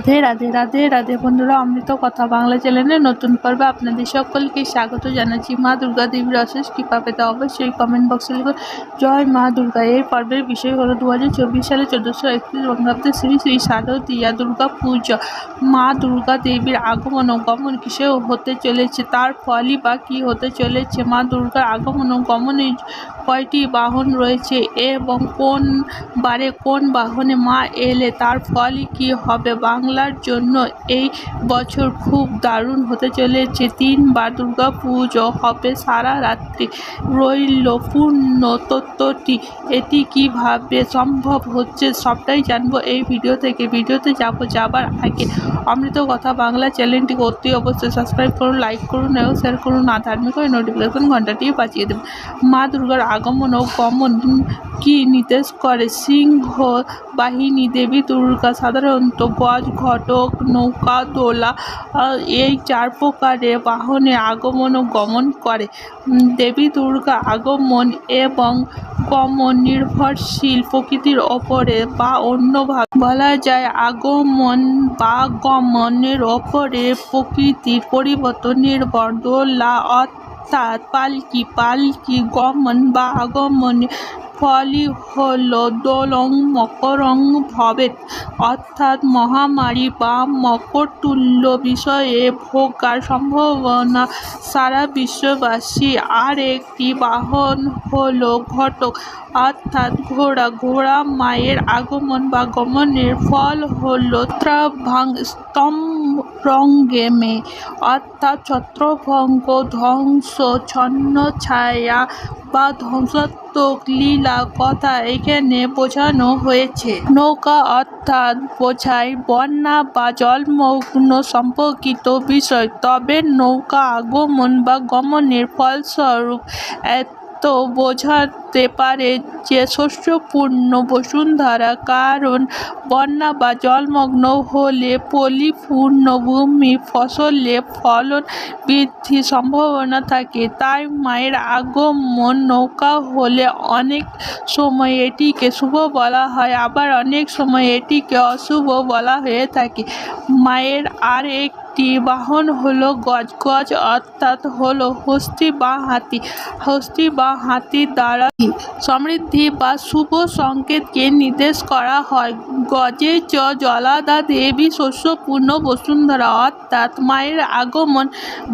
রাধে রাধে রাধে রাধে বন্ধুরা, অমৃত কথা বাংলা চ্যানেলে নতুন পর্বে আপনাদের সকলকে স্বাগত জানাচ্ছি। মা দুর্গা দেবীর অশেষ কৃপা পেতে অবশ্যই কমেন্ট বক্সে লিখুন, জয় মা দুর্গা। এই পর্বের বিষয় হলো দু হাজার চব্বিশ সালে চোদ্দোশো একত্রিশ বঙ্গাব্দে শ্রী শ্রী শারদীয়া দুর্গা পুজো। মা দুর্গা দেবীর আগমন ও গমন কিসে হতে চলেছে? তার ফলই বা কী হতে চলেছে? মা দুর্গার আগমন ও গমনে কয়টি বাহন রয়েছে? এবং কোন বারে কোন বাহনে মা এলে? তার ফলই কী হবে? বাংলার জন্য এই বছর খুব দারুণ হতে চলেছে। তিনবার দুর্গা পুজো হবে সারা রাত্রি। রইল পূর্ণ তত্ত্বটি। এটি কীভাবে সম্ভব হচ্ছে সবটাই জানব এই ভিডিও থেকে। ভিডিওতে যাব যাবার আগে অমৃত কথা বাংলা চ্যানেলটিকে অতি অবশ্যই সাবস্ক্রাইব করুন, লাইক করুন এবং শেয়ার করুন। আর ধার্মিক ওই নোটিফিকেশন ঘন্টাটিও বাঁচিয়ে দেবেন। মা দুর্গার আগমন ও গমন কি নির্দেশ করে? সিংহ বাহিনী, দেবী দুর্গা সাধারণত গজ ঘটক, নৌকা দোলা এই চার প্রকারের বাহনে আগমন ও গমন করে। দেবী দুর্গা আগমন এবং গমন নির্ভরশীল প্রকৃতির ওপরে বা অন্যভাবে বলা যায় আগমন বা গমনের ওপরে প্রকৃতির পরিবর্তন নির্ভর দোলা অর্থাৎ পালকি পালকি গমন বা আগমনের ফলই হলো দোলং মকরং ভবেত অর্থাৎ মহামারী বা মকরতুল্য বিষয়ে ভোগার সম্ভাবনা সারা বিশ্ববাসী। আর একটি বাহন হলো ঘটক। অর্থাৎ ঘোড়া। ঘোড়া মায়ের আগমন বা গমনের ফল হলো ত্রাভাং স্তম্ভঙ্গেমে অর্থাৎ ছত্রভঙ্গ, ধ্বংস, ছন্ন, ছায়া বা ধ্বংসাত্মক লীলা কথা এখানে বোঝানো হয়েছে। নৌকা অর্থাৎ বোঝায় বন্যা বা জলমগ্ন সম্পর্কিত বিষয়। তবে নৌকা আগমন বা গমনের ফলস্বরূপ এত বোঝাতে পারে যে শস্যপূর্ণ বসুন্ধরা কারণ বন্যা বা জলমগ্ন হলে পলিপূর্ণ ভূমি ফসলে ফলন বৃদ্ধির সম্ভাবনা থাকে। তাই মায়ের আগমন নৌকা হলে অনেক সময় এটিকে শুভ বলা হয়, আবার অনেক সময় এটিকে অশুভ বলা হয়ে থাকে। মায়ের আর একটি বাহন হলো গজ গজ অর্থাৎ হলো হস্তি বা হাতি হস্তি বা হাতির দ্বারা সমৃদ্ধি বা শুভ সংকেতকে নির্দেশ করা হয়। গজে চ জলাদা দেবী, শস্যপূর্ণ বসুন্ধরা, অর্থাৎ মায়ের আগমন।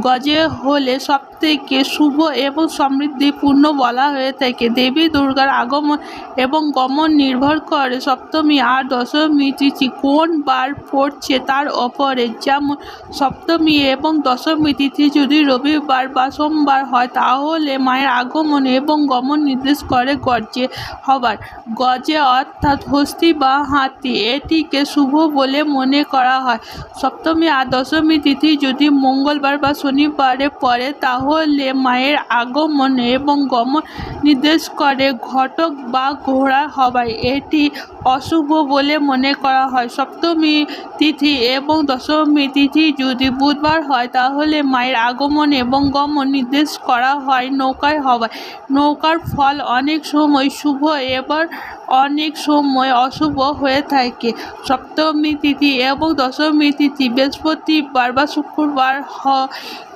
গজে হলে সবথেকে শুভ এবং সমৃদ্ধিপূর্ণ বলা হয়ে থাকে। দেবী দুর্গার আগমন এবং গমন নির্ভর করে সপ্তমী আর দশমী তিথি কোন বার পড়ছে তার ওপরে। যেমন সপ্তমী এবং দশমী তিথি যদি রবিবার বা সোমবার হয়, তাহলে মায়ের আগমন এবং গমন নির্দেশ করে গর্জে হবার। গজে অর্থাৎ হস্তি বা হাতি, এটিকে শুভ বলে মনে করা হয়। সপ্তমী আর দশমী তিথি যদি মঙ্গলবার বা শনিবারে পড়ে, তাহলে মায়ের আগমন এবং গমন নির্দেশ করে ঘটক বা ঘোড়া হবায় এটি অশুভ বলে মনে করা হয়। সপ্তমী তিথি এবং দশমী তিথি যদি বুধবার হয়, তাহলে মায়ের আগমন এবং গমন নির্দেশ করা হয় নৌকায় হওয়ায়। নৌকার ফল অনেক সময় শুভ, এবার অনেক সময় অশুভ হয়ে থাকে। সপ্তমী তিথি এবং দশমী তিথি বৃহস্পতিবার বা শুক্রবার হয়।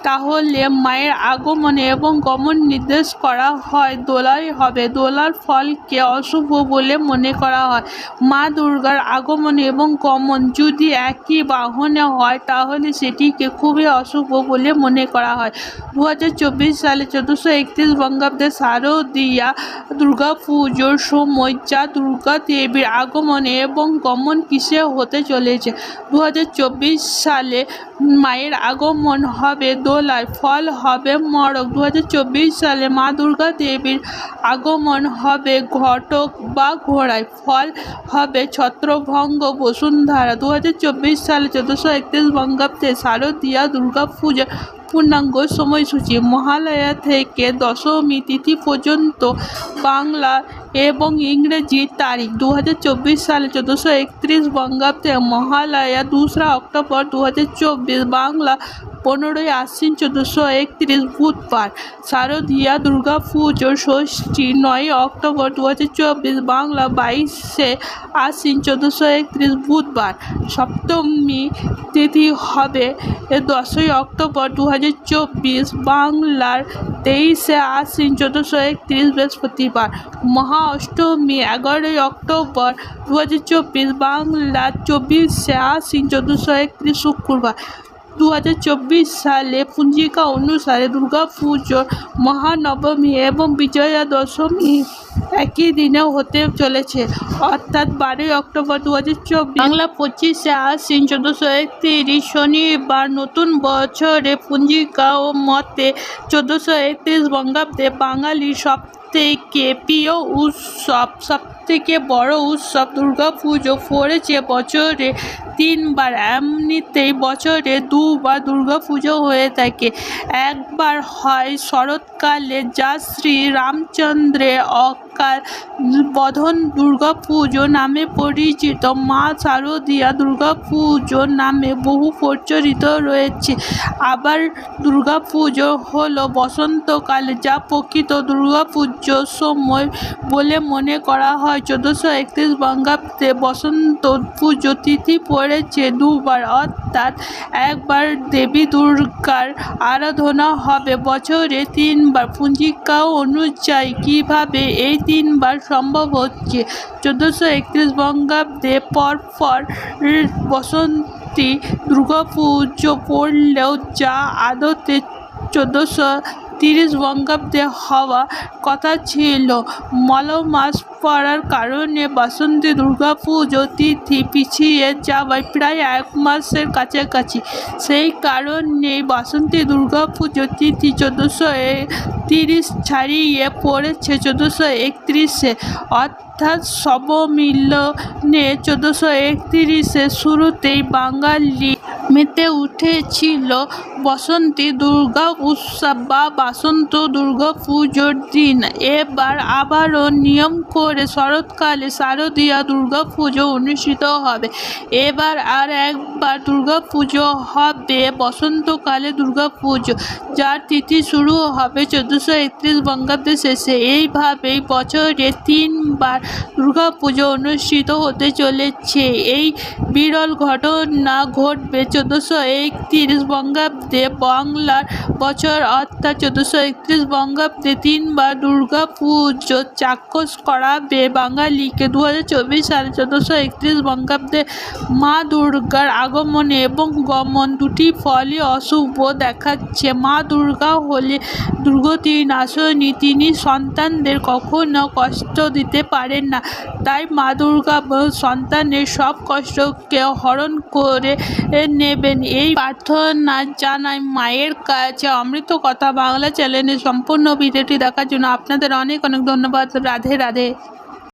তাহলে মায়ের আগমন এবং গমন নির্দেশ করা হয়, দোলাই হবে। দোলার ফলকে অশুভ বলে মনে করা হয়। মা দুর্গার আগমন এবং গমন যদি একই বাহনে হয়, তাহলে সেটিকে খুবই অশুভ বলে মনে করা হয়। দু হাজার চব্বিশ সালে চোদ্দোশো একত্রিশ বঙ্গাব্দে শারদীয়া দুর্গা পুজোর সময় যা দুর্গা দেবীর আগমন এবং গমন কিসে হতে চলেছে? দু হাজার চব্বিশ সালে মায়ের আগমন হবে দোলায়, ফল হবে মড়ক। দু সালে মা দুর্গা দেবীর আগমন হবে ঘটক বা ঘোড়ায়, ফল হবে ছত্রভঙ্গ বসুন্ধরা। দু সালে চোদ্দোশো একত্রিশ বঙ্গাব্দে শারদীয়া দুর্গা পূজা পূর্ণাঙ্গ সময়সূচি। মহালয়া থেকে দশমী তিথি পর্যন্ত বাংলা এবং ইংরেজি তারিখ দু হাজার চব্বিশ সালে চোদ্দোশো একত্রিশ বঙ্গাব্দে মহালয়া, দোসরা অক্টোবর দু হাজার চব্বিশ, বাংলা পনেরোই আশ্বিন চোদ্দোশো একত্রিশ বুধবার শারদীয়া দুর্গা পুজোর ষষ্ঠী নয় অক্টোবর দু হাজার চব্বিশ বাংলা বাইশে আশ্বিন চোদ্দোশো একত্রিশ বুধবার সপ্তমী তিথি হবে দশই অক্টোবর দু হাজার চব্বিশ বাংলার তেইশে আশ্বিন চোদ্দোশো একত্রিশ বৃহস্পতিবার মহা অষ্টমী এগারোই অক্টোবর দু হাজার চব্বিশ বাংলা চব্বিশে আশ্বিন চোদ্দোশো একত্রিশ শুক্রবার দু হাজার চব্বিশ সালে পঞ্জিকা অনুসারে দুর্গা পুজোর মহানবমী এবং বিজয়া দশমী একই দিনে হতে চলেছে। অর্থাৎ বারোই অক্টোবর দু হাজার চব্বিশ বাংলা পঁচিশে আশ্বিন চোদ্দোশো একত্রিশ শনিবার নতুন বছরে পঞ্জিকা ও মতে চোদ্দোশো একত্রিশ বঙ্গাব্দে বাঙালির সব থেকে প্রিয় উৎসব সব থেকে বড় উৎসব দুর্গা পুজো পড়েছে বছরে তিনবার, এমনিতেই বছরে দুবার দুর্গা পুজো হয়ে থাকে। একবার হয় শরৎকালে যা শ্রী রামচন্দ্রের অকাল বধন দুর্গা পুজো নামে পরিচিত। মা শারদীয়া দুর্গা পুজো নামে বহু প্রচলিত রয়েছে। আবার দুর্গা পুজো হলো বসন্তকালে যা প্রকৃত দুর্গা পুজোর সময় বলে মনে করা হয়। চোদ্দোশো একত্রিশ বঙ্গাব্দে বসন্ত পুজো তিথি পড়েছে দুবার অর্থাৎ একবার দেবী দুর্গার আরাধনা হবে। বছরে তিনবার। পঞ্জিকা অনুযায়ী কীভাবে এই তিনবার সম্ভব হচ্ছে? চোদ্দোশো একত্রিশ বঙ্গাব্দে পরপর বসন্তী দুর্গাপুজো পড়লেও যা আদতে চোদ্দোশো তিরিশ বঙ্গাব্দে হওয়া কথা ছিল। মলমাস পড়ার কারণে বাসন্তী দুর্গাপুজো তিথি পিছিয়ে যাওয়ায় প্রায় এক মাসের কাছাকাছি। সেই কারণে বাসন্তী দুর্গাপুজো তিথি চোদ্দোশো তিরিশ ছাড়িয়ে পড়েছে চোদ্দোশো একত্রিশে। অর্থাৎ সবমিলনে চোদ্দোশো একত্রিশের শুরুতেই বাঙালি মেতে উঠেছিল বসন্তী দুর্গা উৎসব বা বাসন্ত দুর্গা পুজোর দিন। এবার আবারও নিয়ম করে শরৎকালে শারদীয়া দুর্গা পুজো অনুষ্ঠিত হবে। এবার আর একবার দুর্গা পুজো হবে, বসন্তকালে দুর্গা পুজো, যার তিথি শুরু হবে চোদ্দোশো একত্রিশ বঙ্গাব্দের শেষে এইভাবেই বছরে তিনবার দুর্গা পুজো অনুষ্ঠিত হতে চলেছে। এই বিরল ঘটনা ঘটবে চোদ্দোশো একত্রিশ বঙ্গাব্দে বাংলার বছর, অর্থাৎ চোদ্দোশো একত্রিশ বঙ্গাব্দে তিনবার দুর্গা পুজো চাক্ষুষ করাবে বাঙালিকে। দু হাজার চব্বিশ সালে চোদ্দোশো একত্রিশ বঙ্গাব্দে মা দুর্গার আগমন এবং গমন দুটি ফলই অশুভ দেখাচ্ছে। মা দুর্গা হলে দুর্গতি নাশনী, তিনি সন্তানদের কখনো কষ্ট দিতে পারেন না। তাই মা দুর্গা সন্তানের সব কষ্টকে হরণ করে নেবেন। এই প্রার্থনা জানাই মায়ের কাছে অমৃত কথা বাংলা চ্যানেলের সম্পূর্ণ ভিডিওটি দেখার জন্য আপনাদের অনেক অনেক ধন্যবাদ। রাধে রাধে।